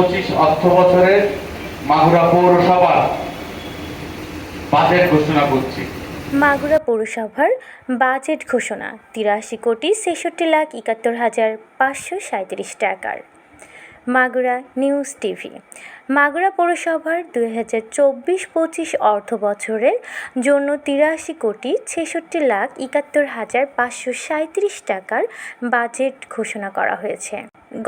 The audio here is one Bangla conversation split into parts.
পঁচিশ অর্থ বছরের মাগুরা পৌরসভার বাজেট ঘোষণা করছি। মাগুরা পৌরসভার বাজেট ঘোষণা, তিরাশি কোটি ছেষট্টি লাখ একাত্তর হাজার পাঁচশো সাঁত্রিশ টাকার। Magura news TV. মাগুরা পৌরসভার দুই হাজার চব্বিশ পঁচিশ অর্থ বছরের জন্য তিরাশি কোটি ছেষট্টি লাখ একাত্তর হাজার পাঁচশো সাঁত্রিশ টাকার বাজেট ঘোষণা করা হয়েছে।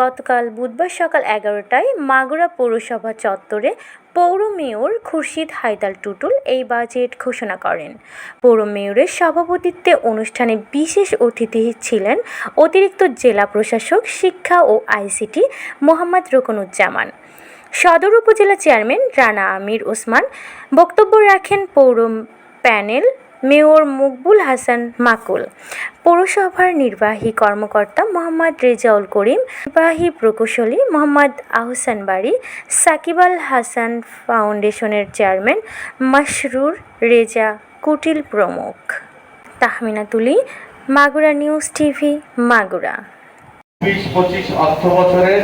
গতকাল বুধবার সকাল এগারোটায় মাগুরা পৌরসভা চত্বরে পৌর মেয়র খুরশিদ হায়দাল টুটুল এই বাজেট ঘোষণা করেন। পৌর মেয়রের সভাপতিত্বে অনুষ্ঠানে বিশেষ অতিথি ছিলেন অতিরিক্ত জেলা প্রশাসক, শিক্ষা ও আইসিটি মোহাম্মদ রোকনুজ্জামান। সদর উপজেলা চেয়ারম্যান রানা আমির ওসমান, বক্তব্য রাখেন পৌর প্যানেল মেয়র মকবুল হাসান মাকুল, পৌরসভার নির্বাহী কর্মকর্তা মোহাম্মদ রেজাউল করিম, নির্বাহী প্রকৌশলী মোহাম্মদ আহসান বাড়ি সাকিব আল হাসান ফাউন্ডেশনের চেয়ারম্যান মাসরুর রেজা কুটিল প্রমুখ। তাহমিনা তুলি, মাগুরা নিউজ টিভি, মাগুরা। বিশ পঁচিশ অর্থ বছরের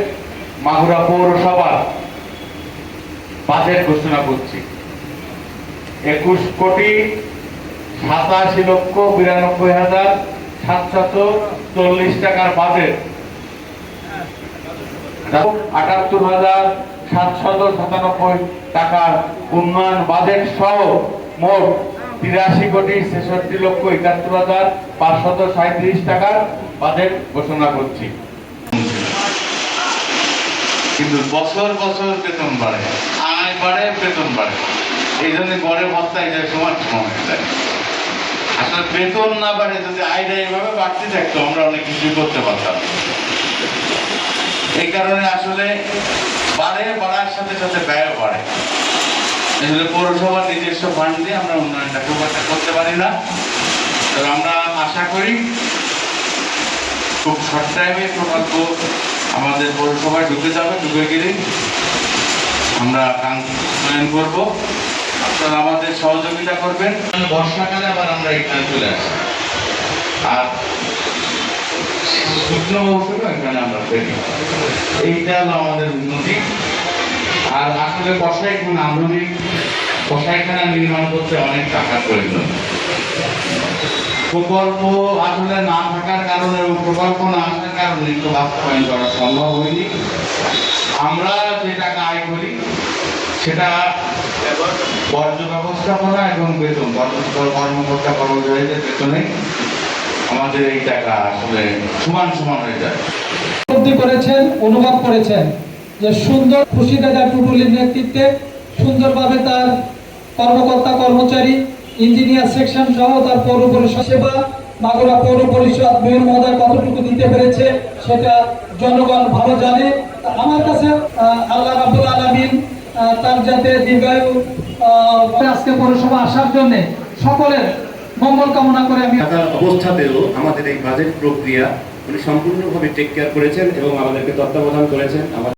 মাগুরা পৌরসভার বাজেট ঘোষণা করছি। একুশ কোটি সাতাশি লক্ষ বিরানব্বই হাজার সাতশত চল্লিশ টাকার বাজেট। আটাত্তর হাজার সাতশত সাতানব্বই টাকার উন্নয়ন বাজেট সহ মোট তিরাশি কোটি ছেষট্টি লক্ষ একাত্তর হাজার পাঁচশত সাঁত্রিশ টাকার বাজেট ঘোষণা করছি। কিন্তু বছর বছর বেতন বাড়ে। বাড়ে, বেতন বাড়ে। এই জন্য গড়ে ভত্তা যে সমান সমান হয়ে যায় আসলে বেতন না বাড়ে, যদি আয়টা এইভাবে বাড়তে থাকতো, আমরা অনেক কিছু করতে পারতাম। এই কারণে আসলে বাড়ে, বাড়ার সাথে সাথে ব্যয় বাড়ে। আসলে পৌরসভার নিজস্ব ফান্ড দিয়ে আমরা উন্নয়নটা খুব একটা করতে পারি না। তবে আমরা আশা করি, খুব শর্ট টাইমে প্রকল্প আমাদের পৌরসভায় ঢুকে যাবে, ঢুকে গেলে আমরা কাঙ্ক্ষন করব। আপনারা আমাদের সহযোগিতা করবেন। বর্ষাকালে আবার আমরা এখানে চলে আসি। আর শুকনো মৌসুমে এখানে আমরা ফেরি। এইটা হলো আমাদের উন্নতি। আর আসলে কষাইখানা আধুনিক কষাইখানা নির্মাণ করতে অনেক টাকার প্রয়োজন। প্রকল্প আসলে না থাকার কারণে এবং প্রকল্প না আসার কারণে একটু বাস্তবায়ন করা সম্ভব হয়নি। আমরা যে টাকা আয় করি সেটা বর্জ্য ব্যবস্থাপনা এবং বেতন। কর্ম- কর্মকর্তা কর্মচারীদের বেতনে আমাদের এই টাকা আসলে সমান সমান হয়ে যায়। করেছেন, অনুভব করেছেন যে সুন্দর খুশিদাদা টুটুলির নেতৃত্বে, সুন্দরভাবে তার কর্মকর্তা, কর্মচারী, ইঞ্জিনিয়ার সেকশন সহ তার পৌর পরিষদ সেবা, মাগুরা পৌর পরিষদ মেয়র মহোদয় কতটুকু দিতে পেরেছে, সেটা জনগণ ভালো জানে। আমার কাছে আল্লাহ রাবুল আলমিন তার যাতে দীর্ঘায়ু আজকে পৌরসভা আসার জন্য সকলের মঙ্গল কামনা করে আমি অবস্থা অবস্থাতেও আমাদের এই বাজেট প্রক্রিয়া উনি সম্পূর্ণভাবে টেক কেয়ার করেছেন এবং আমাদেরকে তত্ত্বাবধান করেছেন।